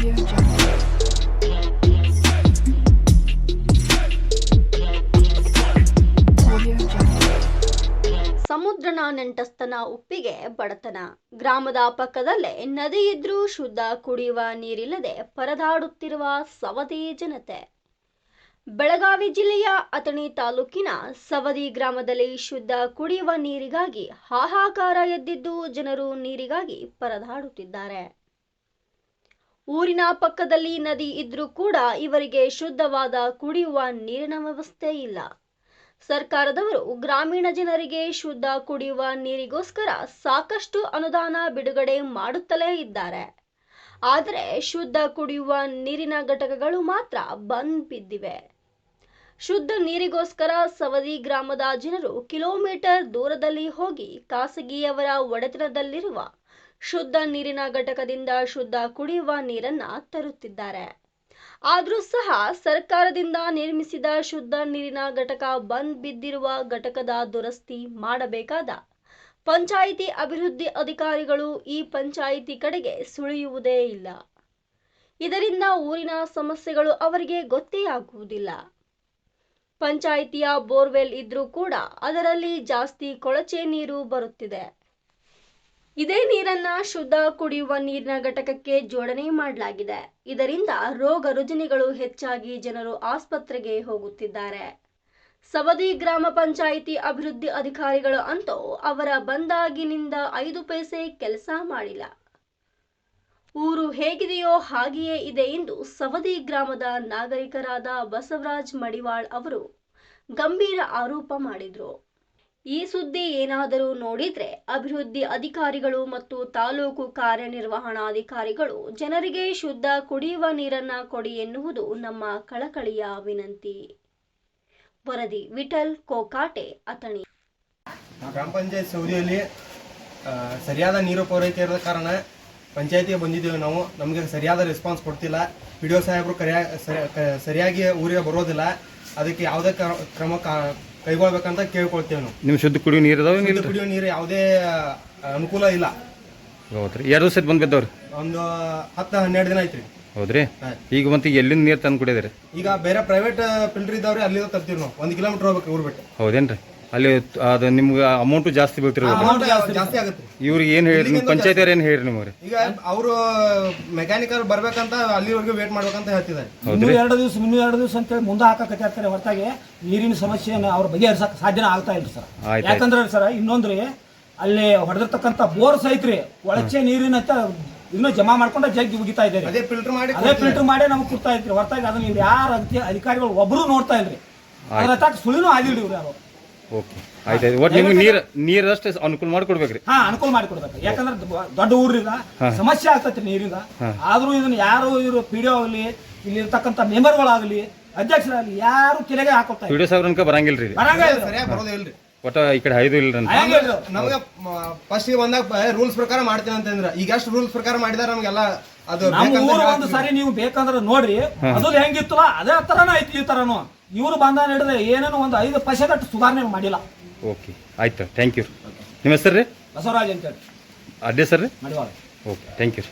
ಸಮುದ್ರನ ನೆಂಟಸ್ತನ ಉಪ್ಪಿಗೆ ಬಡತನ. ಗ್ರಾಮದ ಪಕ್ಕದಲ್ಲೇ ನದಿ ಇದ್ರೂ ಶುದ್ಧ ಕುಡಿಯುವ ನೀರಿಲ್ಲದೆ ಪರದಾಡುತ್ತಿರುವ ಸವದಿ ಜನತೆ. ಬೆಳಗಾವಿ ಜಿಲ್ಲೆಯ ಅಥಣಿ ತಾಲೂಕಿನ ಸವದಿ ಗ್ರಾಮದಲ್ಲಿ ಶುದ್ಧ ಕುಡಿಯುವ ನೀರಿಗಾಗಿ ಹಾಹಾಕಾರ ಎದ್ದಿದ್ದು ಜನರು ನೀರಿಗಾಗಿ ಪರದಾಡುತ್ತಿದ್ದಾರೆ. ಊರಿನ ಪಕ್ಕದಲ್ಲಿ ನದಿ ಇದ್ರೂ ಕೂಡ ಇವರಿಗೆ ಶುದ್ಧವಾದ ಕುಡಿಯುವ ನೀರಿನ ವ್ಯವಸ್ಥೆ ಇಲ್ಲ. ಸರ್ಕಾರದವರು ಗ್ರಾಮೀಣ ಜನರಿಗೆ ಶುದ್ಧ ಕುಡಿಯುವ ನೀರಿಗೋಸ್ಕರ ಸಾಕಷ್ಟು ಅನುದಾನ ಬಿಡುಗಡೆ ಮಾಡುತ್ತಲೇ ಇದ್ದಾರೆ. ಆದರೆ ಶುದ್ಧ ಕುಡಿಯುವ ನೀರಿನ ಘಟಕಗಳು ಮಾತ್ರ ಬಂದ್ ಬಿದ್ದಿವೆ. ಶುದ್ಧ ನೀರಿಗೋಸ್ಕರ ಸವದಿ ಗ್ರಾಮದ ಜನರು ಕಿಲೋಮೀಟರ್ ದೂರದಲ್ಲಿ ಹೋಗಿ ಖಾಸಗಿಯವರ ಒಡೆತನದಲ್ಲಿರುವ ಶುದ್ಧ ನೀರಿನ ಘಟಕದಿಂದ ಶುದ್ಧ ಕುಡಿಯುವ ನೀರನ್ನ ತರುತ್ತಿದ್ದಾರೆ. ಆದರೂ ಸಹ ಸರ್ಕಾರದಿಂದ ನಿರ್ಮಿಸಿದ ಶುದ್ಧ ನೀರಿನ ಘಟಕ ಬಂದ್ ಬಿದ್ದಿರುವ ಘಟಕದ ದುರಸ್ತಿ ಮಾಡಬೇಕಾದ ಪಂಚಾಯಿತಿ ಅಭಿವೃದ್ಧಿ ಅಧಿಕಾರಿಗಳು ಈ ಪಂಚಾಯಿತಿ ಕಡೆಗೆ ಸುಳಿಯುವುದೇ ಇಲ್ಲ. ಇದರಿಂದ ಊರಿನ ಸಮಸ್ಯೆಗಳು ಅವರಿಗೆ ಗೊತ್ತೇ ಆಗುವುದಿಲ್ಲ. ಪಂಚಾಯಿತಿಯ ಬೋರ್ವೆಲ್ ಇದ್ರೂ ಕೂಡ ಅದರಲ್ಲಿ ಜಾಸ್ತಿ ಕೊಳಚೆ ನೀರು ಬರುತ್ತಿದೆ. ಇದೇ ನೀರನ್ನ ಶುದ್ಧ ಕುಡಿಯುವ ನೀರಿನ ಘಟಕಕ್ಕೆ ಜೋಡಣೆ ಮಾಡಲಾಗಿದೆ. ಇದರಿಂದ ರೋಗ ರುಜಿನಗಳು ಹೆಚ್ಚಾಗಿ ಜನರು ಆಸ್ಪತ್ರೆಗೆ ಹೋಗುತ್ತಿದ್ದಾರೆ. ಸವದಿ ಗ್ರಾಮ ಪಂಚಾಯಿತಿ ಅಭಿವೃದ್ಧಿ ಅಧಿಕಾರಿಗಳು ಅಂತೂ ಅವರ ಬಂದಾಗಿನಿಂದ ಐದು ಪೈಸೆ ಕೆಲಸ ಮಾಡಿಲ್ಲ. ಊರು ಹೇಗಿದೆಯೋ ಹಾಗೆಯೇ ಇದೆ ಎಂದು ಸವದಿ ಗ್ರಾಮದ ನಾಗರಿಕರಾದ ಬಸವರಾಜ್ ಮಡಿವಾಳ್ ಅವರು ಗಂಭೀರ ಆರೋಪ ಮಾಡಿದ್ರು. ಈ ಸುದ್ದಿ ಏನಾದರೂ ನೋಡಿದ್ರೆ ಅಭಿವೃದ್ಧಿ ಅಧಿಕಾರಿಗಳು ಮತ್ತು ತಾಲೂಕು ಕಾರ್ಯನಿರ್ವಹಣಾಧಿಕಾರಿಗಳು ಜನರಿಗೆ ಶುದ್ಧ ಕುಡಿಯುವ ನೀರನ್ನ ಕೊಡಿ ಎನ್ನುವುದು ನಮ್ಮ ಕಳಕಳಿಯ ವಿನಂತಿ. ವರದಿ ವಿಠಲ್ ಕೋಕಾಟೆ, ಅಥಣಿ. ಗ್ರಾಮ ಪಂಚಾಯತ್ ಸೌದಿಯಲ್ಲಿ ಸರಿಯಾದ ನೀರು ಪೂರೈಕೆ ಇರದ ಕಾರಣ ಪಂಚಾಯತಿಗೆ ಬಂದಿದ್ದೇವೆ ನಾವು. ನಮಗೆ ಸರಿಯಾದ ರೆಸ್ಪಾನ್ಸ್ ಕೊಡ್ತಿಲ್ಲ. ಪಿ ಡಿ ಸಾಹೇಬರು ಸರಿಯಾಗಿ ಊರಿಗೆ ಬರೋದಿಲ್ಲ. ಅದಕ್ಕೆ ಯಾವುದೇ ಕ್ರ- ಕ್ರಮ ಕೈಗೊಳ್ಬೇಕಂತ ಕೇಳ್ಕೊಳ್ತೇವೆ ನಾವು. ನಿಮ್ಮ ಶುದ್ಧ ಕುಡಿಯೋ ನೀರು ಇದಾವೆ ನೀರು ಕುಡಿಯೋ ನೀರು ಯಾವುದೇ ಅನುಕೂಲ ಇಲ್ಲ. ಹೌದ್ರಿ. ಎರಡು ದಿವಸ ಬಂದು ಬಿದ್ದವ್ರಿ? ಒಂದು ಹತ್ತು ಹನ್ನೆರಡು ದಿನ ಆಯ್ತ್ರಿ. ಹೌದ್ರಿ. ಈಗ ಮತ್ತೆ ಎಲ್ಲಿಂದ ನೀರು ತಂದು ಕುಡಿದ್ರಿ ಈಗ ಬೇರೆ ಪ್ರೈವೇಟ್ ಫಿಲ್ಟರ್ ಇದಾವ್ರಿ ಅಲ್ಲಿಂದ ತರ್ತೀವಿ ನಾವು. ಒಂದು ಕಿಲೋಮೀಟರ್ ಹೋಗ್ಬೇಕು ಊರ್ ಬಿಟ್ಟು. ಹೌದೇನ್ರಿ? ಅಲ್ಲಿ ಅದು ನಿಮ್ಗೆ ಅಮೌಂಟು ಜಾಸ್ತಿ ಬೀಳ್ತಿರ್ಬೋದು ಅಮೌಂಟ್ ಜಾಸ್ತಿ ಆಗುತ್ತೆ. ಇವ್ರಿಗೆ ಏನು ಹೇಳಿ ನಿಮ್ಮ ಪಂಚಾಯತಿಯವ್ರು ಏನು ಹೇಳ್ರಿ ನಿಮಗೆ? ಈಗ ಅವರು ಮೆಕ್ಯಾನಿಕಲ್ ಬರ್ಬೇಕಂತ ಅಲ್ಲಿವರೆಗೂ ವೇಟ್ ಮಾಡ್ಬೇಕಂತ ಹೇಳ್ತಿದ್ದಾರೆ. ಇನ್ನೂ ಎರಡು ದಿವಸ ಇನ್ನೂ ಎರಡು ದಿವಸ ಅಂತೇಳಿ ಮುಂದೆ ಹಾಕಕತ್ತಾರೆ ಹೊರತಾಗಿ ನೀರಿನ ಸಮಸ್ಯೆಯನ್ನು ಅವ್ರ ಬಗೆಹರಿಸಕ್ಕೆ ಸಾಧ್ಯನ ಆಗ್ತಾ ಇಲ್ಲ ಸರ್. ಆಯ್ತು. ಯಾಕಂದ್ರೆ ಸರ್ ಇನ್ನೊಂದ್ರಿ ಅಲ್ಲಿ ಹೊಡೆದಿರ್ತಕ್ಕಂಥ ಬೋರ್ ಸೈತ್ರಿ ಒಳಚೆ ನೀರಿನ ಇನ್ನೂ ಜಮಾ ಮಾಡ್ಕೊಂಡು ಜಗ್ಗಿ ಉಗಿತಾ ಇದ್ದಾರೆ. ಅದೇ ಫಿಲ್ಟರ್ ಮಾಡಿ ಅದೇ ಫಿಲ್ಟರ್ ಮಾಡಿ ನಮ್ಗೆ ಕೊಡ್ತಾ ಇದ್ರಿ. ಹೊರತಾಗಿ ಅದನ್ನ ಇವ್ರು ಯಾರು ಅಧಿಕ- ಅಧಿಕಾರಿಗಳು ಒಬ್ರು ನೋಡ್ತಾ ಇಲ್ರಿ. ಅದ್ರ ಸುಳಿನೂ ಆಗಿಲ್ರಿ ಇವ್ರು ಯಾರು. ಓಕೆ ಆಯ್ತು ಆಯ್ತು. ಒಟ್ಟು ನಿಮ್ಗೆ ನೀರು ನೀರಷ್ಟು ಅನುಕೂಲ ಮಾಡಿಕೊಡ್ಬೇಕ್ರಿ. ಹಾ ಅನುಕೂಲ ಮಾಡಿಕೊಡ್ಬೇಕು. ಯಾಕಂದ್ರೆ ದೊಡ್ಡ ಊರಿಂದ ಸಮಸ್ಯೆ ಆಗ್ತೈತಿ ನೀರಿಂದ. ಆದ್ರೂ ಇದನ್ನ ಯಾರು ಇವರು ಪಿ ಡಿ ಆಗಲಿ ಇಲ್ಲಿ ಇರ್ತಕ್ಕಂಥ ಮೆಂಬರ್ಗಳಾಗಲಿ ಅಧ್ಯಕ್ಷರಾಗಲಿ ಯಾರು ಕೆಳಗೆ ಇಲ್ಲ. ವಿಡಿಯೋ ಸಾಹೇಬ್ರನ್ಕ ಬರಂಗಿಲ್ಲ ರೀ ಬರಂಗ ಇಲ್ಲ. ಸರಿಯಾಗಿ ಬರೋದೇ ಇಲ್ರಿ. ಒಟ್ಟ ಈ ಕಡೆ ಐದು ಇಲ್ಲ ನಮ್ಗೆ ಫಸ್ಟ್ ಬಂದಾಗ ರೂಲ್ಸ್ ಪ್ರಕಾರ ಮಾಡ್ತೀನಿ ಅಂತಂದ್ರ ಈಗ ಎಷ್ಟು ರೂಲ್ಸ್ ಪ್ರಕಾರ ಮಾಡಿದಾರೆ ನಮ್ಗೆಲ್ಲ ಅದು ನಮ್ಮ ಊರು ಒಂದು ಸಾರಿ ನೀವು ಬೇಕಂದ್ರೆ ನೋಡ್ರಿ ಅದು ಹೆಂಗಿತ್ತಲ್ಲ ಅದೇ ತರನ ಐತಿ ಈ ತರನು. ಇವ್ರು ಬಂದ ಹಿಡಿದ್ರೆ ಏನೇನು ಒಂದು ಐದು ಪರ್ಸೆಂಟ್ ಸುಧಾರಣೆ ಮಾಡಿಲ್ಲ. ಓಕೆ ಆಯ್ತು ಥ್ಯಾಂಕ್ ಯು ನಿಮ್ಮ ಹೆಸರು ರೀ? ಬಸವರಾಜ್ ಅಂತೇಳಿ ಅಡ್ಡಿ ಸರ್ ರೀ? Okay thank you